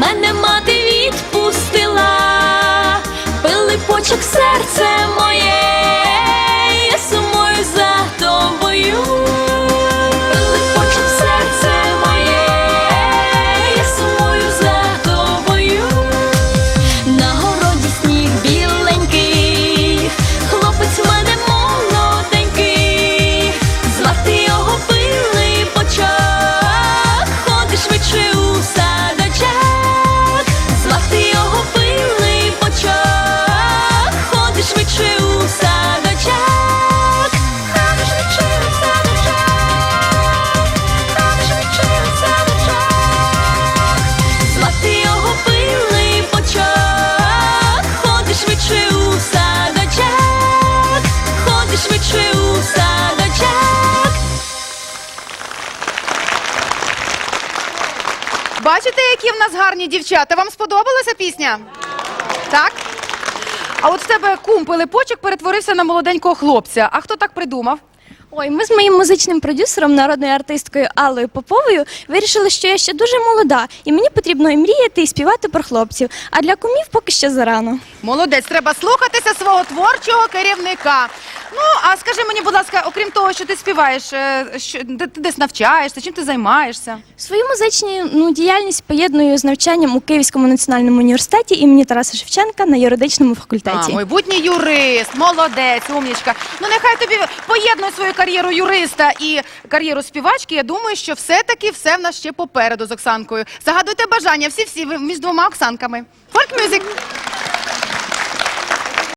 мене мати відпустила, пили почок серце моє. Бачите, які в нас гарні дівчата? Вам сподобалася пісня? Так? А от в тебе кум Пилипочок перетворився на молоденького хлопця. А хто так придумав? Ой, ми з моїм музичним продюсером, народною артисткою Аллою Поповою, вирішили, що я ще дуже молода, і мені потрібно і мріяти, і співати про хлопців. А для кумів поки що зарано. Молодець, треба слухатися свого творчого керівника. Ну, а скажи мені, будь ласка, окрім того, що ти співаєш, е, що, де ти десь навчаєшся, чим ти займаєшся? Свою музичну ну, діяльність поєдную з навчанням у Київському національному університеті імені Тараса Шевченка на юридичному факультеті. А, майбутній юрист, молодець, умнічка. Ну нехай тобі поєднує свою кар'єру юриста і кар'єру співачки. Я думаю, що все-таки все в нас ще попереду з Оксанкою. Загадуйте бажання, всі-всі ви між двома Оксанками. Фольк мюзик.